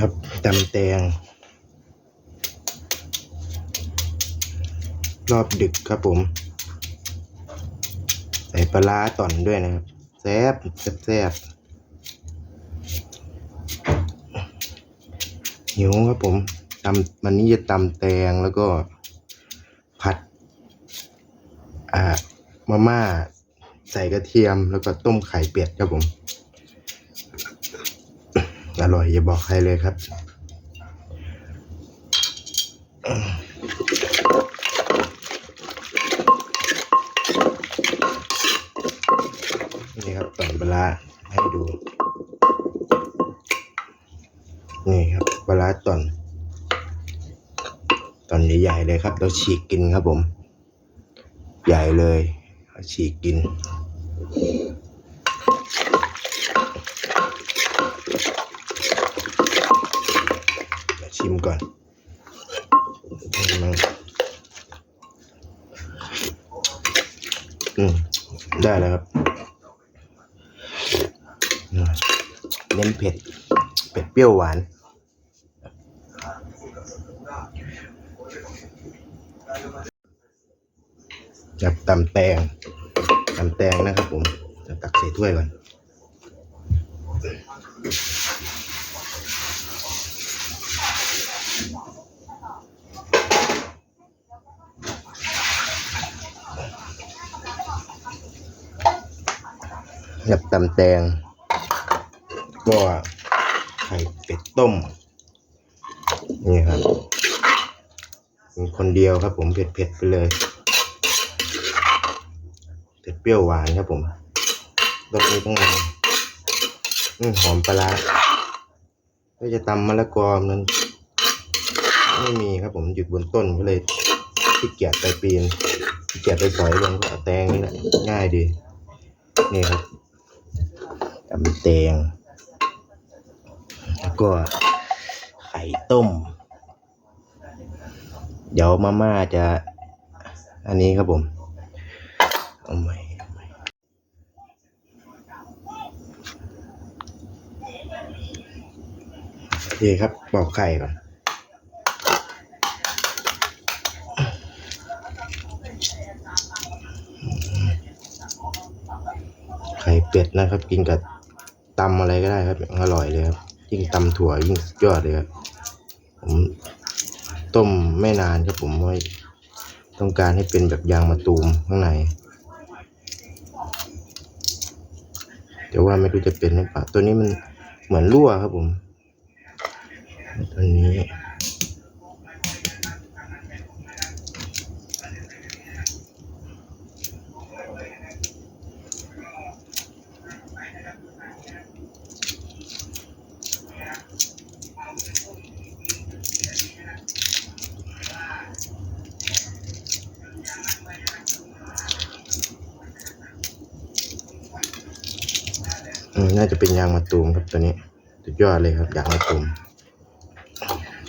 ครับตำแตง รอบดึกครับผม ใส่ปลาต่อนด้วยนะครับแซ่บแซ่บแซ่บหิวครับผมตำวันนี้จะตำแตงแล้วก็ผัด อ่ามาม่า ใส่กระเทียมแล้วก็ต้มไข่เป็ดครับผม อร่อยอย่าบอกใครเลยครับ นี่ครับตอนปลาให้ดู นี่ครับปลาตอนตอนใหญ่ๆเลยครับ เราฉีกกินครับผม ใหญ่เลยฉีกกิน เดี๋ยวชิม ก่อนอืมได้แล้วครับเน้นเผ็ดเผ็ดเปรี้ยวหวานจับตำแตงตำแตงนะครับผมจะตักใส่ถ้วยก่อน กับตำแตง ก็ไข่เป็ดต้ม นี่ครับมีคนเดียวครับผมเผ็ดๆไปเลย เผ็ดเปรี้ยวหวานครับผมรสนี้ต้องมาอืมหอมปลาร้าก็จะตำมะละกอมันไม่มีครับผมหยุดบนต้นก็เลยขี้เกียจไปปีนขี้เกียจไปสอยลงก็แตงนี่แหละง่ายดี นี่ครับ ตำแตง แล้วก็ไข่ต้ม เดี๋ยวมาม่าจะ อันนี้ครับผมเอาใหม่เอาใหม่โอเคครับปอกไข่ก่อนไข่เป็ดนะครับ กินกับ ตำอะไรก็ได้ครับอร่อยเลยครับ ยิ่งตำถั่วยิ่งยอดเลยครับ ผมต้มไม่นานครับผมเพราะต้องการให้เป็นแบบยางมะตูมข้างในแต่ว่าไม่รู้จะเป็นหรือเปล่าตัวนี้มันเหมือนรั่วครับผมตัวนี้ น่าจะเป็นยางมะตูมครับตัวนี้สุดยอดเลยครับยางมะตูม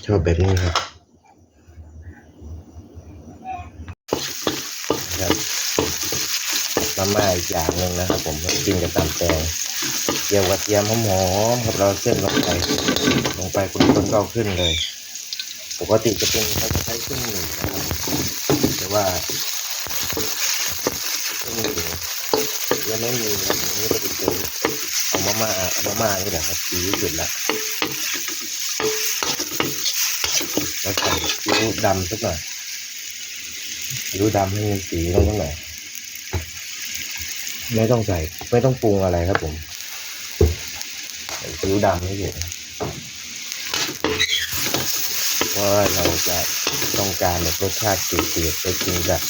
ชอบแบบนี้ครับครับมาม่าอีกอย่างหนึ่งนะครับ ผมกินกับตำแตงเจียวกระเทียมหอมๆครับเราเส้นลงไปลงไปคนๆก็เอาขึ้นเลยปกติจะเป็นเขาจะใช้เครื่องหนึ่งนะครับแต่ว่าเครื่องหนึ่งยังไม่มีนะก็จะไปซื้อเอา มามาเอามานี่แหละครับดีที่สุดละแล้วใส่ซีอิ๊วดำสักหน่อยซีอิ๊วดำให้มีสีลงสักหน่อยไม่ต้องใส่ไม่ต้องปรุงอะไรครับผมใส่ซีอิ๊วดำให้เฉยเพราะว่าเราจะต้องการแบบรสชาติจืดๆไปกินกับ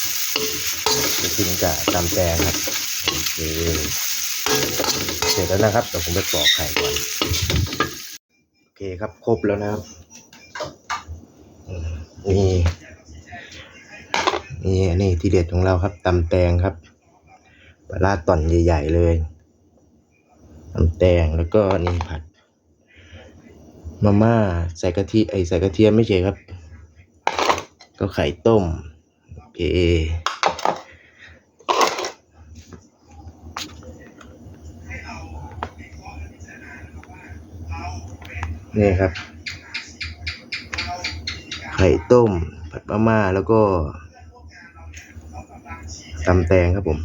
ไปกินกับตำแตงครับโอเค เสร็จแล้วนะครับเดี๋ยวผมไปปอกไข่ก่อนโอเคครับครบแล้วนะครับอืมนี่นี่นี่ที่เด็ดของเราครับตำแตงครับปลาร้าต่อนใหญ่ๆเลยตำแตงแล้วก็นี่ผัดมาม่าใส่กะทิไอใส่กระเทียมไม่ใช่ครับ ก็ไข่ต้มโอเค นี่ครับ ไข่ต้ม ผัดมาม่า แล้วก็ตำแตงครับผม